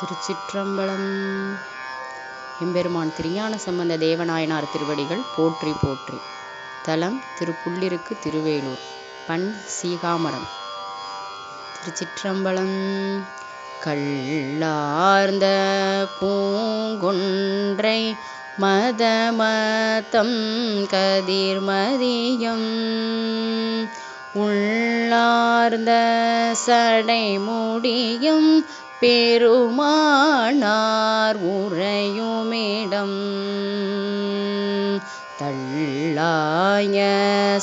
திருச்சிற்றம்பலம். எம்பெருமான் திருஞான சம்பந்த தேவநாயனார் திருவடிகள் போற்றி போற்றி. தலம் திருப்புள்ளிருக்கு திருவேலூர். பண் சீகாமரம். திருச்சிற்றம்பலம். கள்ளார்ந்த பூங்கொன்றை மதமதம் கதிர்மதியம். உள்ளார்ந்த சடைமுடியும் பெருமானார் உறையுமிடம். தள்ளாய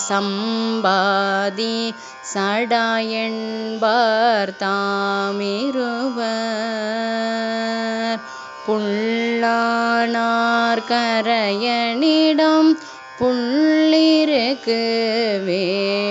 சம்பாதி சடாயண்பார் தாமிருவர். புல்லானார் கரையனிடம் புள்ளிருக்கு வேளூரே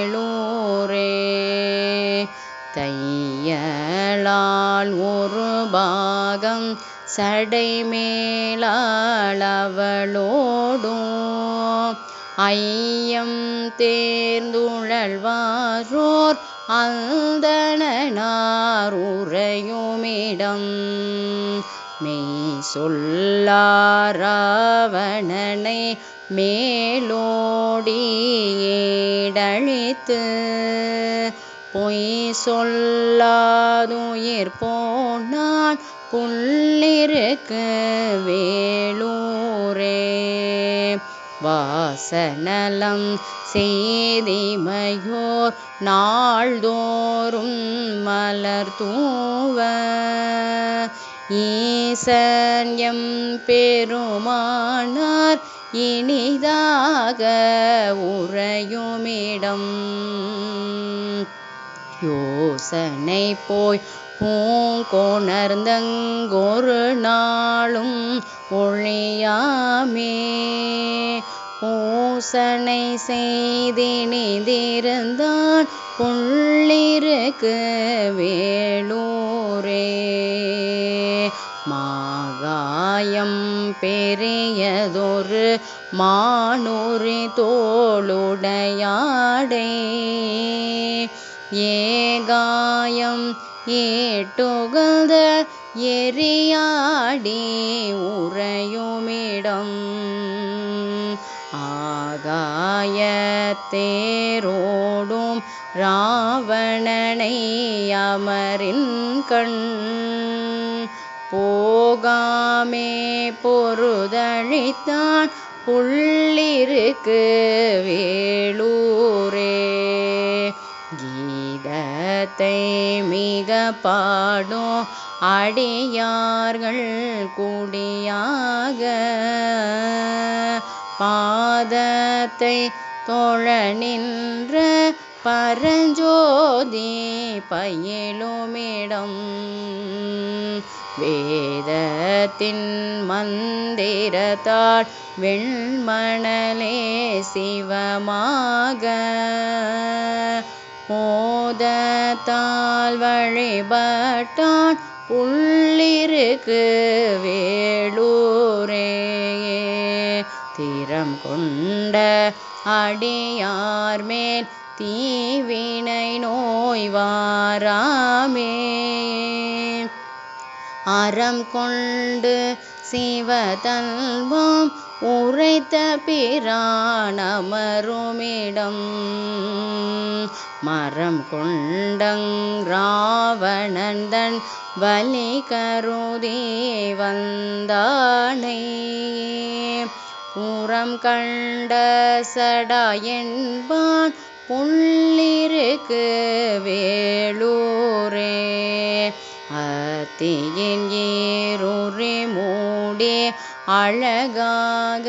தையலால் ஒரு பாகம் சடைமேலாளவளோடும். ஐயம் தேர்ந்துழல்வாரோர் அந்தனார் உறையுமிடம். மெய் சொல்லாராவணனை மேலோடி ஏடழித்து பொய் சொல்லாதுயிர் போனான் புள்ளிருக்கு வேலூரே. வாசநலம் செய்திமையோர் நாள்தோறும் மலர் தூவ. ஈசன்யம் பெருமானார் இனிதாக உறையுமிடம். யோசனை போய் பூங்கோணர்ந்தங்கொரு நாளும் ஒழியாமே. பூசனை செய்தினிதிருந்தான் புள்ளிருக்கு வேலூரே. மாகாயம் பெரியதொரு மானூரி தோளுடையாடே. ஏகாயம் ஏட்டுகழ்ந்த எரியாடி உறையுமிடம். ஆகாயத்தேரோடும் ராவணனை அமரின் கண். போகாமே பொருதழித்தான் புள்ளிருக்கு வேளூரே கீதத்தை மிக பாடும் அடியார்கள் கூடியாக. பாதத்தை தோழ நின்ற பரஞ்சோதி பயிலுமிடம். வேதத்தின் மந்திரத்தால் வெண்மணலே சிவமாக. மோதத்தால் வழிபட்டான் புள்ளிருக்கு வேளூரேயே திறம் கொண்ட அடியார் மேல் தீவினை நோய் வாராமே அறம் கொண்டு சிவதல்வம் உரைத்த பிரானமருமிடம் மரம் கொண்டங் ராவணந்தன் வலி கருதி வந்தானை. உரம் கண்ட சடா என்பான் புள்ளிருக்கு வேளூரே அத்தியின் ஏ அழகாக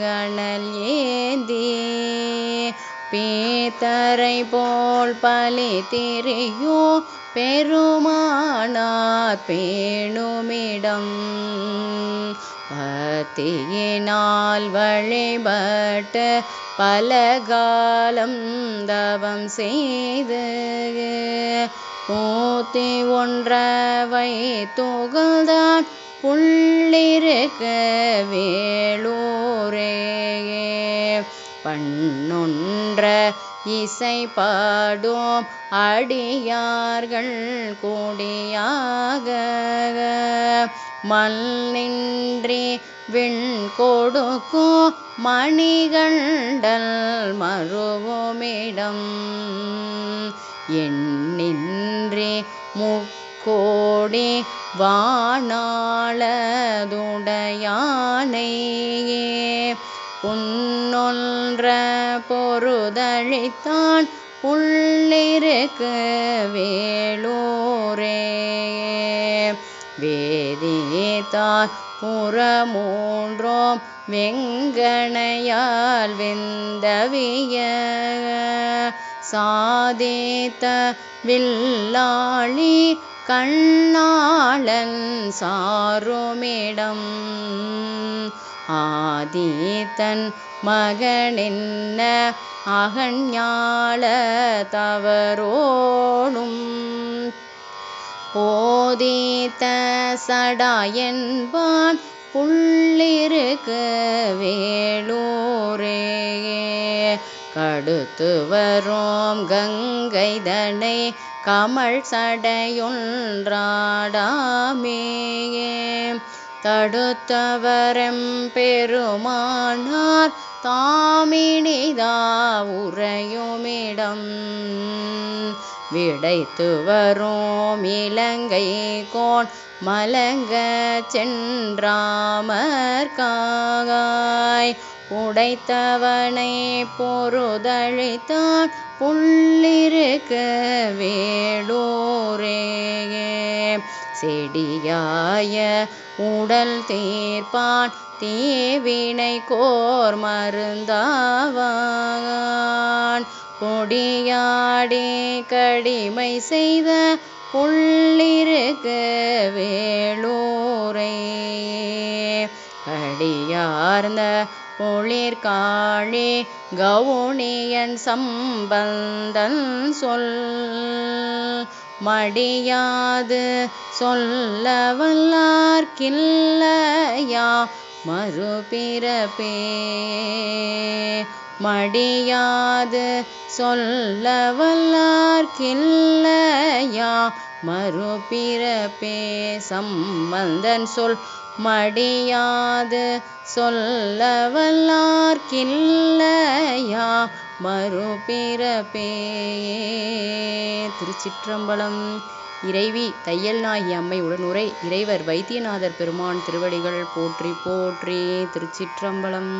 கணல் ஏந்தி பீத்தரை போல் பலி திரியோ பெருமானார் பேணுமிடம். பத்தியினால் வழிபட்டு பல காலம் தவம் செய்து பூத்தி ஒன்றவை துகள்தான் புள்ளிருக்க வேளூரே பண்ணொன்ற இசை பாடும் அடியார்கள் கூடியாக விண் கொடுக்கும் மணிகண்டல் மருவுமிடம். எண்ணின்றி முக் முக்கோடி வாணாளதுடையானையே உன்னொன்ற பொருதழித்தான் உள்ளிருக்கு வேலூரே. வேதித்தார் புறமூன்றோம் வெங்கணையால் வெந்தவிய. சாதித்த வில்லாளி கண்ணாளன் சாருமிடம். ஆதித்தன் மகனென்ன அகஞால தவறோடும் போதித்த சடாயன்பான் புள்ளிருக்கு வேளூரே கடுத்து வரோம் கங்கைதனை கமல் சடையொன்றாடாமே தடுத்தவரம் பெருமானார் தாமினிதா உறையுமிடம். விடைத்து வரோம் இலங்கை கோன் மலங்க சென்றாமற்காய் உடைத்தவனை பொறுதழித்தான் புள்ளிருக்கு வேளூரே செடியாய உடல் தீர்ப்பான் தீவினை கோர் மருந்தாவான். பொடியாடி கடிமை செய்த புள்ளிருக்கு வேளூரே அடியார்ந்த பொழிற்காழி கவுனியன் சம்பந்தன் சொல் மடியாது சொல்ல வல்லார்க்கில்லையா மறுபிறப்பே மடியாது சொல்ல வல்லார்க்கில்லையா மறுபிறப்பே சம்பந்தன் சொல் மடியாது. சொல்ல மறுபிறப்பேயே. திருச்சிற்றம்பலம். இறைவி தையல் நாயி அம்மை உடனுரை. இறைவர் வைத்தியநாதர் பெருமான் திருவடிகள் போற்றி போற்றி திருச்சிற்றம்பலம்.